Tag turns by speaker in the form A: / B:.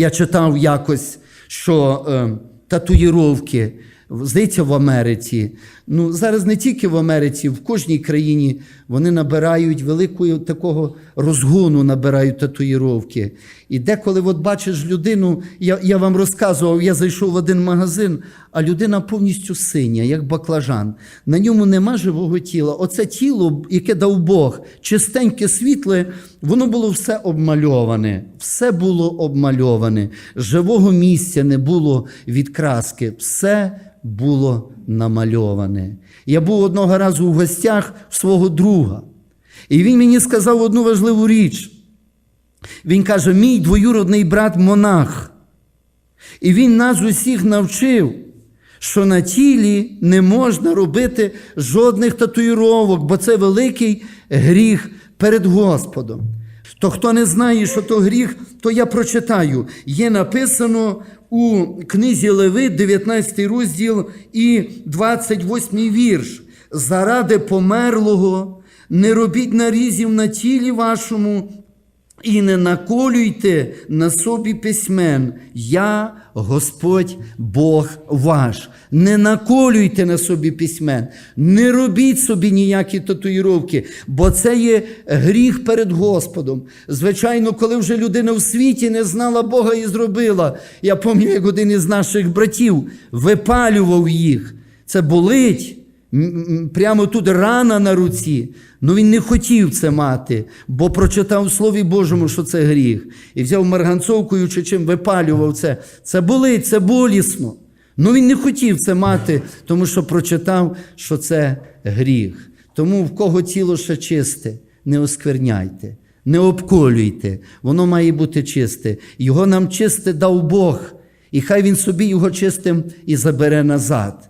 A: Я читав якось, що е, татуїровки, здається, в Америці. Ну, зараз не тільки в Америці, в кожній країні вони набирають великого такого розгону, набирають татуїровки. І деколи, от бачиш людину, я, я вам розказував, я зайшов в один магазин, а людина повністю синя, як баклажан. На ньому нема живого тіла. Оце тіло, яке дав Бог, чистеньке світле, воно було все обмальоване. Все було обмальоване. Живого місця не було від краски. Все було намальоване. Я був одного разу в гостях свого друга, і він мені сказав одну важливу річ. Він каже: мій двоюродний брат монах. І він нас усіх навчив, що на тілі не можна робити жодних татуїровок, бо це великий гріх перед Господом. То хто не знає, що то гріх, то я прочитаю. Є написано у книзі Леви, 19 розділ і 28 вірш. Заради померлого не робіть нарізів на тілі вашому, і не наколюйте на собі письмен. Я Господь Бог ваш. Не наколюйте на собі письмен, не робіть собі ніякі татуїровки, бо це є гріх перед Господом. Звичайно, коли вже людина в світі не знала Бога і зробила. Я пам'ятаю, як один із наших братів випалював їх. Це болить. Прямо тут рана на руці. Ну він не хотів це мати, бо прочитав в Слові Божому, що це гріх. І взяв марганцовкою чи чим випалював це. Це болить, це болісно. Ну він не хотів це мати, тому що прочитав, що це гріх. Тому в кого тіло ще чисте, не оскверняйте, не обколюйте. Воно має бути чисте. Його нам чисте дав Бог. І хай він собі його чистим і забере назад.